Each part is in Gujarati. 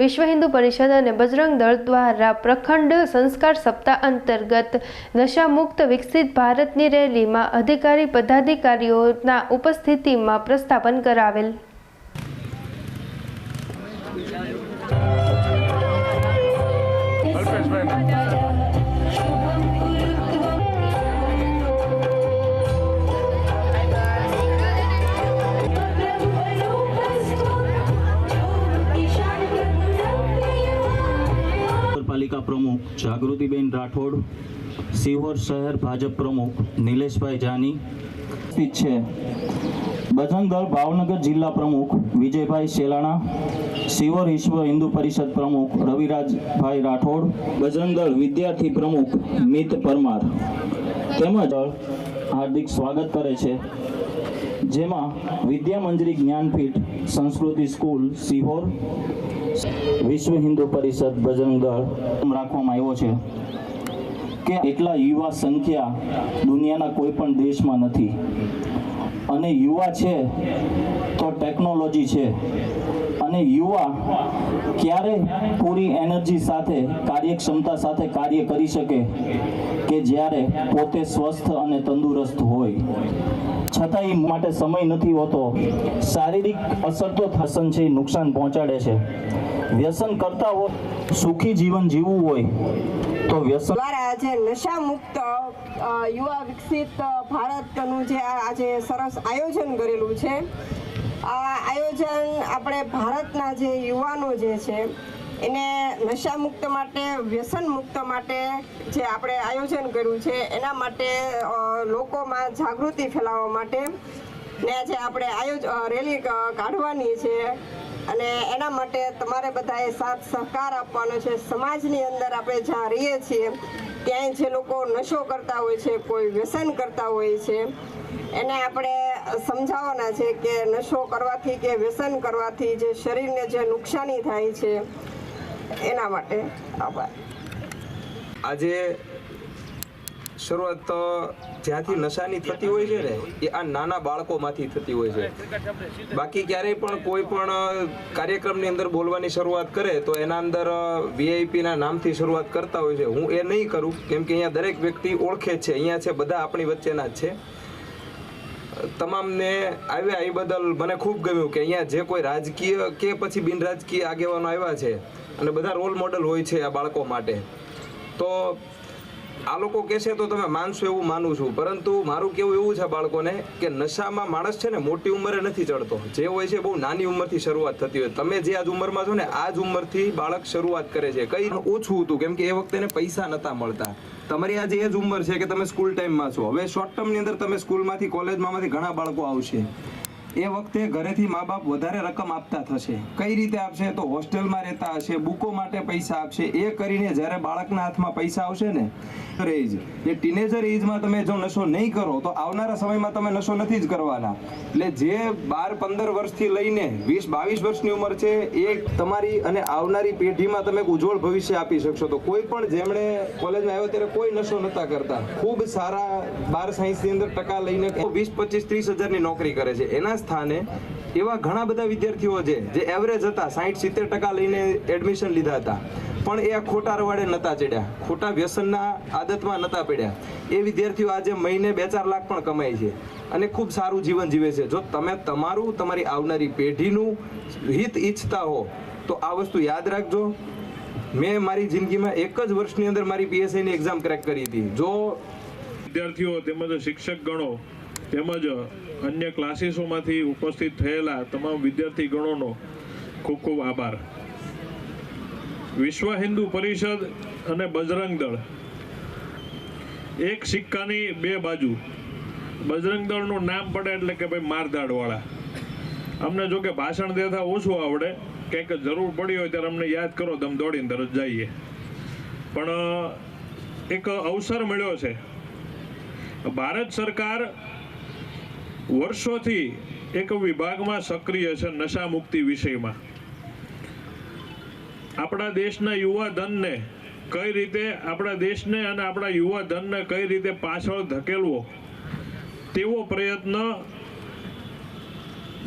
વિશ્વ હિન્દુ પરિષદ અને બજરંગ દળ દ્વારા પ્રખંડ સંસ્કાર સપ્તાહ અંતર્ગત નશામુક્ત વિકસિત ભારતની રેલીમાં અધિકારી પદાધિકારીઓના ઉપસ્થિતિમાં પ્રસ્થાપન કરાવેલ. નગરપાલિકા જાગૃતિબેન રાઠોડ, સિહોર શહેર ભાજપ પ્રમુખ નિલેશભાઈ જાની. સ્પીચ છે. બજરંગ ભાવનગર જિલ્લા પ્રમુખ વિજયભાઈ શેલાણા, સિહોર વિશ્વ હિન્દુ પરિષદ પ્રમુખ રવિરાજભાઈ રાઠોડ, બજરંગ વિદ્યાર્થી પ્રમુખ મિત પરમાર. તેમજ હાર્દિક સ્વાગત કરે છે. જેમાં વિદ્યા મંજરી જ્ઞાનપીઠ, સંસ્કૃતિ સ્કૂલ, સિહોર, વિશ્વ હિન્દુ પરિષદ બજરંગ રાખવામાં આવ્યો છે કે એટલા યુવા સંખ્યા દુનિયાના કોઈ પણ દેશમાં નથી. અને યુવા છે તો ટેકનોલોજી છે. અને યુવા ક્યારે પૂરી એનર્જી સાથે, કાર્યક્ષમતા સાથે કાર્ય કરી શકે કે જ્યારે પોતે સ્વસ્થ અને તંદુરસ્ત હોય? છતાં માટે સમય નથી હોતો. શારીરિક અસર તો થસન છે નુકસાન પહોંચાડે છે. વ્યસન કરતા હોય સુખી જીવન જીવવું હોય, તો વ્યસન દ્વારા આજે નશા મુક્ત યુવા વિકસિત ભારતનું જે આજે સરસ આયોજન કરેલું છે. આ આયોજન આપણે ભારતના જે યુવાનો જે છે, એને નશા મુક્ત માટે વ્યસન મુક્ત માટે જે આપણે આયોજન કર્યું છે, એના માટે લોકોમાં જાગૃતિ ફેલાવવા માટે ને આજે આપણે આયોજ રેલી કાઢવાની છે. અને એના માટે તમારે બધાએ સાથ સહકાર આપવાનો છે. સમાજની અંદર આપણે જ્યાં રહીએ છીએ ક્યાંય જે લોકો નશો કરતા હોય છે, કોઈ વ્યસન કરતા હોય છે, એને આપણે સમજાવવાના છે કે નશો કરવાથી કે વ્યસન કરવાથી જે શરીરને જે નુકસાની થાય છે, એના માટે આભાર. આજે શરૂઆત જ્યાંથી નશાની થતી હોય છે ને, એ આ નાના બાળકોમાંથી થતી હોય છે. બાકી ક્યારેય પણ કોઈ પણ કાર્યક્રમની અંદર બોલવાની શરૂઆત કરે તો એના અંદર વીઆઈપીના નામથી શરૂઆત કરતા હોય છે. હું એ નહીં કરું, કેમ કે અહીંયા દરેક વ્યક્તિ ઓળખે છે. અહીંયા છે, બધા આપણી વચ્ચેના જ છે. તમામને આવ્યા એ બદલ મને ખૂબ ગમ્યું કે અહીંયા જે કોઈ રાજકીય કે પછી બિન રાજકીય આગેવાનો આવ્યા છે અને બધા રોલ મોડલ હોય છે આ બાળકો માટે. તો આ લોકો કહેશે તો તમે માનશો એવું? માનું છું. પરંતુ મારું કેવું એવું છે બાળકોને કે નશામાં માણસ છે ને મોટી ઉંમરે નથી ચડતો. જે હોય છે બહુ નાની ઉંમરથી શરૂઆત થતી હોય. તમે જે આજ ઉંમરમાં છો ને આ જ ઉંમરથી બાળક શરૂઆત કરે છે. કઈ ઓછું હતું, કેમ કે એ વખતે પૈસા નતા મળતા. તમારી આજે એ જ ઉંમર છે કે તમે સ્કૂલ ટાઈમમાં છો. હવે શોર્ટ ટર્મની અંદર તમે સ્કૂલમાંથી, કોલેજમાંથી ઘણા બાળકો આવશે. એ વખતે ઘરેથી મા બાપ વધારે રકમ આપતા થશે. કઈ રીતે આપશે? તો હોસ્ટેલમાં રહેતા હશે, બુકો માટે પૈસા આપશે. એ કરીને જ્યારે બાળકના હાથમાં પૈસા આવશે ને એજ એ ટીનેજર એજમાં તમે જો નશો નહીં કરો, તો આવનારા સમયમાં તમે નશો નથી જ કરવાના. એટલે જે બાર પંદર વર્ષથી લઈને વીસ બાવીસ વર્ષની ઉંમર છે, એ તમારી અને આવનારી પેઢીમાં તમે ઉજ્જવળ ભવિષ્ય આપી શકશો. તો કોઈ પણ જેમણે કોલેજમાં આવ્યો ત્યારે કોઈ નશો નતા કરતા. ખૂબ સારા બાર સાયન્સની અંદર ટકા લઈને વીસ પચીસ ત્રીસ હજારની નોકરી કરે છે. એના સ્થાને એવા ઘણા બધા વિદ્યાર્થીઓ છે જે એવરેજ હતા સાઠ સિત્તેર ટકા લઈને એડમિશન લીધા હતા. પણ એ ખોટા રવાડે નતા ચડ્યા. ખોટા વ્યસનના આદતમાં નતા પડ્યા. એ વિદ્યાર્થીઓ આજે મહિને બે ચાર લાખ પણ કમાય છે અને ખૂબ સારું જીવન જીવે છે. જો તમે તમારું, તમારી આવનારી પેઢીનું હિત ઈચ્છતા હો, તો આ વસ્તુ યાદ રાખજો. મેં મારી જિંદગીમાં એક જ વર્ષની અંદર મારી પીએસઆઈની એક્ઝામ ક્રેક કરી હતી. જો વિદ્યાર્થીઓ, તેમજ શિક્ષક ગણો તેમજ અન્ય ક્લાસીસોમાંથી ઉપસ્થિત થયેલા તમામ વિદ્યાર્થી ગણોનો ખૂબ ખૂબ આભાર. વિશ્વ હિન્દુ પરિષદ અને બજરંગ દળ. એક સિક્કાની બે બાજુ. બજરંગ દળનું નામ પડે એટલે કે ભાઈ મારધાડવાળા. અમને જો કે ભાષણ દેતા ઓછું આવડે, કંઈક જરૂર પડી હોય ત્યારે અમને યાદ કરો દમ દોડીને તરત જઈએ. પણ, એક અવસર મળ્યો છે. ભારત સરકાર વર્ષોથી એક વિભાગમાં સક્રિય છે નશા મુક્તિ વિષયમાં. આપણા દેશના યુવા ધનને કઈ રીતે, આપણા દેશને અને આપણા યુવા ધનને કઈ રીતે પાછળ ધકેલવો, તેવો પ્રયત્ન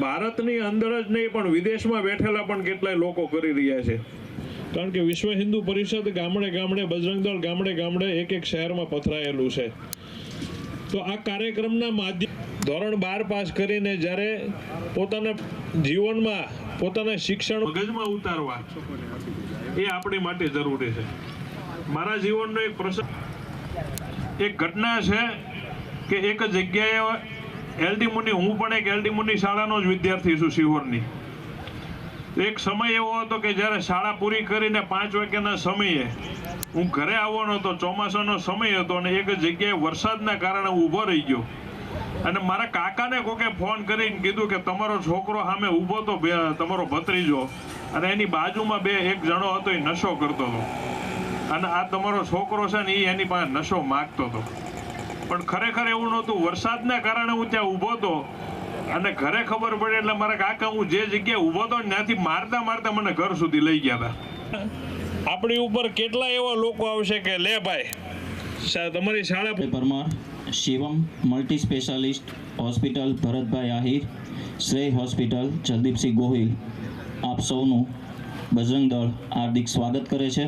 ભારતની અંદર જ નહીં, પણ વિદેશમાં બેઠેલા પણ કેટલાય લોકો કરી રહ્યા છે. કારણ કે વિશ્વ હિન્દુ પરિષદ ગામડે ગામડે બજરંગ દળ ગામડે ગામડે એક એક શહેરમાં પથરાયેલું છે. તો આ કાર્યક્રમના માધ્યમ ધોરણ બાર પાસ કરીને જ્યારે પોતાના જીવનમાં પોતાના શિક્ષણ મગજમાં ઉતારવા એ આપણી માટે જરૂરી છે. મારા જીવનનો એક પ્રસંગ, એક ઘટના છે કે એક જગ્યાએ એલડી મુની, હું પણ એક એલડી મુની શાળાનો જ વિદ્યાર્થી છું શિહોરની. એક સમય એવો હતો કે જ્યારે શાળા પૂરી કરીને પાંચ વાગ્યાના સમયે હું ઘરે આવવાનો હતો, ચોમાસાનો સમય હતો અને એક જગ્યાએ વરસાદના કારણે ઊભો રહી ગયો. અને મારા કાકાને કોકે ફોન કરીને કીધું કે તમારો છોકરો સામે ઊભો તો તમારો ભત્રીજો. અને એની બાજુમાં બે, એક જણો હતો, એ નશો કરતો હતો. અને આ તમારો છોકરો છે ને, એ એની પાસે નશો માગતો હતો. પણ ખરેખર એવું નહોતું. વરસાદના કારણે હું ત્યાં ઊભો હતો. અને ઘરે ખબર પડે એટલે મારા કાકા હું જે જગ્યાએ ઊભો હતો ને ત્યાંથી મારતા મારતા મને ઘર સુધી લઈ ગયા હતા. આપણી ઉપર કેટલા એવા લોકો આવશે કે લે ભાઈ તમારી શાળા Parmar Shivam multi specialist hospital Bharatbhai Ahir Shrey hospital Jaldeepsinh Gohil. આપ સૌનું બજરંગ દળ હાર્દિક સ્વાગત કરે છે.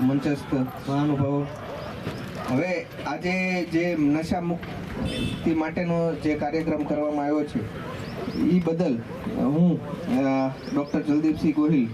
મંચસ્થ મહાનુભાવો. હવે આજે જે નશા મુક્તિ માટેનો જે કાર્યક્રમ કરવામાં આવ્યો છે એ બદલ હું ડૉક્ટર જલદીપસિંહ ગોહિલ,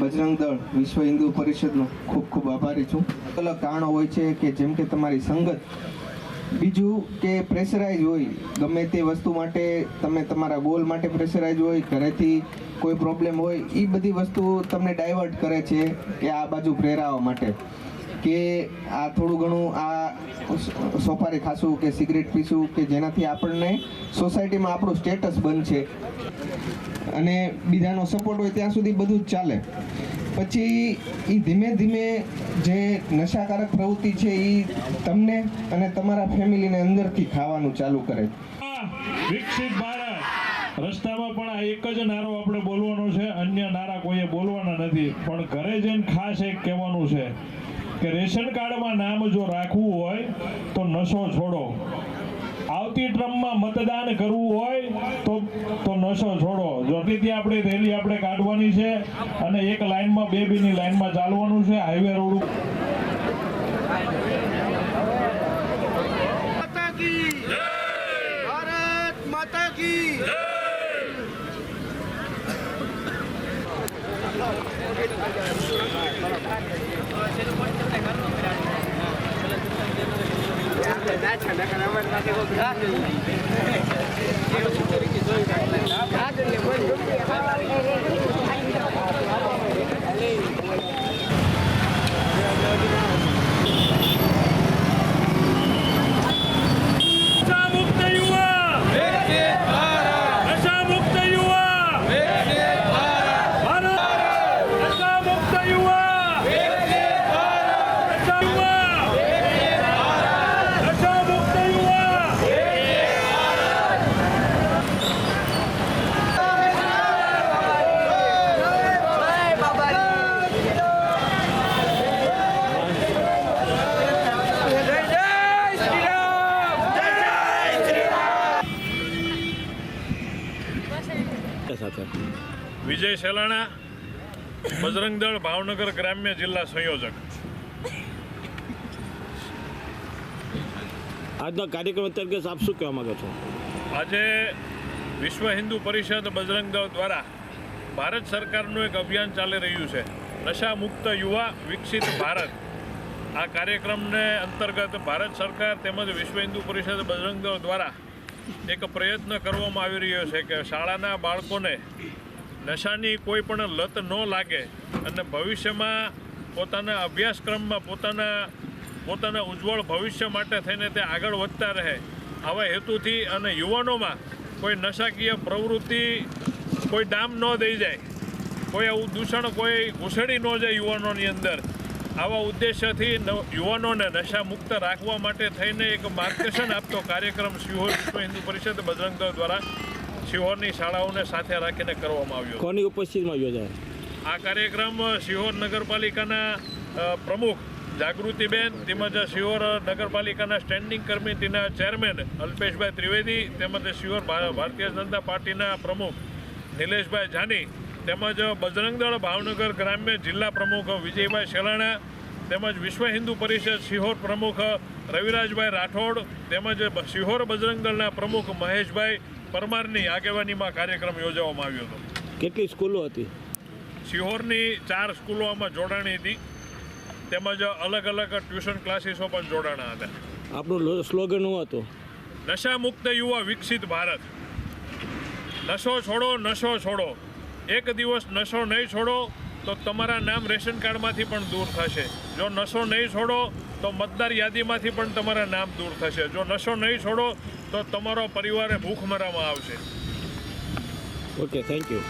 બજરંગ દળ, વિશ્વ હિન્દુ પરિષદનો ખૂબ ખૂબ આભારી છું. અલગ કારણો હોય છે કે જેમ કે તમારી સંગત. બીજું કે પ્રેશરાઇઝ હોય, ગમે તે વસ્તુ માટે તમે તમારા ગોલ માટે પ્રેશરાઇઝ હોય, ઘરેથી કોઈ પ્રોબ્લેમ હોય એ બધી વસ્તુ તમને ડાયવર્ટ કરે છે કે આ બાજુ પ્રેરાવા માટે. કે આ થોડું ઘણું આ સોપારી ખાશું કે સિગરેટ પીશું કે જેનાથી આપણને સોસાયટીમાં આપણું સ્ટેટસ બનશે અને બીજાનો સપોર્ટ હોય ત્યાં સુધી બધું જ ચાલે. પછી એ ધીમે ધીમે જે નશાકારક પ્રવૃત્તિ છે એ તમને અને તમારા ફેમિલીને અંદરથી ખાવાનું ચાલુ કરે. વિકસિત ભારત. રસ્તામાં પણ આ એક જ નારો આપણે બોલવાનો છે. અન્ય નારા કોઈએ બોલવાના નથી. પણ ઘરે જઈને ખાસ એક કહેવાનું છે. કે રેશન કાર્ડમાં નામ જો રાખવું હોય તો નશો છોડો. આવતી ટ્રમ્પમાં મતદાન કરવું હોય તો તો નશો છોડો. જો આપણે રેલી આપણે કાઢવાની છે અને એક લાઇનમાં બે બીની લાઇનમાં ચાલવાનું છે, હાઈવે રોડ Thank you. की નશા મુક્ત યુવા નશા મુક્ત યુવા ભારત નશા મુક્ત યુવા નશા યુવા નશા મુક્ત યુવા વિજય સેલાણા બજરંગ દળ ભાવનગર ગ્રામ્ય જિલ્લા સંયોજક. આજના કાર્યક્રમ અંતર્ગત આપ શું કહેવા માંગો છો? આજે વિશ્વ હિન્દુ પરિષદ બજરંગ દળ દ્વારા ભારત સરકારનું એક અભિયાન ચાલી રહ્યું છે. નશા મુક્ત યુવા વિકસિત ભારત. આ કાર્યક્રમને અંતર્ગત ભારત સરકાર તેમજ વિશ્વ હિન્દુ પરિષદ બજરંગ દળ દ્વારા એક પ્રયત્ન કરવામાં આવી રહ્યો છે કે શાળાના બાળકોને નશાની કોઈ પણ લત ન લાગે અને ભવિષ્યમાં પોતાના અભ્યાસક્રમમાં પોતાના પોતાના ઉજ્જવળ ભવિષ્ય માટે થઈને તે આગળ વધતા રહે. આવા હેતુથી અને યુવાનોમાં કોઈ નશાકીય પ્રવૃત્તિ કોઈ ડામ ન દઈ જાય. કોઈ આવું દૂષણ કોઈ ઘૂસડી ન જાય યુવાનોની અંદર. આવા ઉદ્દેશ્યથી યુવાનોને નશા મુક્ત રાખવા માટે થઈને એક માર્ગદર્શન આપતો કાર્યક્રમ શિહોર વિશ્વ હિન્દુ પરિષદ બજરંગ દળ દ્વારા શિહોરની શાળાઓને સાથે રાખીને કરવામાં આવ્યો. કોની ઉપસ્થિતિમાં યોજાય આ કાર્યક્રમ શિહોર નગરપાલિકાના પ્રમુખ જાગૃતિબેન તેમજ શિહોર નગરપાલિકાના સ્ટેન્ડિંગ કમિટીના ચેરમેન અલ્પેશભાઈ ત્રિવેદી તેમજ શિહોર ભારતીય જનતા પાર્ટીના પ્રમુખ નિલેશભાઈ જાની તેમજ બજરંગ દળ ભાવનગર ગ્રામ્ય જિલ્લા પ્રમુખ વિજયભાઈ શેલાણા તેમજ વિશ્વ હિન્દુ પરિષદ શિહોર પ્રમુખ રવિરાજભાઈ રાઠોડ તેમજ સિહોર શિહોર બજરંગ દળના પ્રમુખ મહેશભાઈ પરમારની આગેવાનીમાં કાર્યક્રમ યોજવામાં આવ્યો હતો. કેટલી સ્કૂલો હતી? શિહોરની ચાર સ્કૂલો આમાં જોડાણી હતી. તેમજ અલગ અલગ ટ્યુશન ક્લાસીસો પણ જોડાણા હતા. આપણું સ્લોગન શું હતું? નશા મુક્ત યુવા વિકસિત ભારત. નશો છોડો નશો છોડો. એક દિવસ નશો નહીં છોડો, તો તમારા નામ રેશન કાર્ડમાંથી પણ દૂર થશે. જો નશો નહીં છોડો, તો મતદાર યાદીમાંથી પણ તમારા નામ દૂર થશે. જો નશો નહીં છોડો, તો તમારો પરિવારે ભૂખમરામાં આવશે. Okay thank you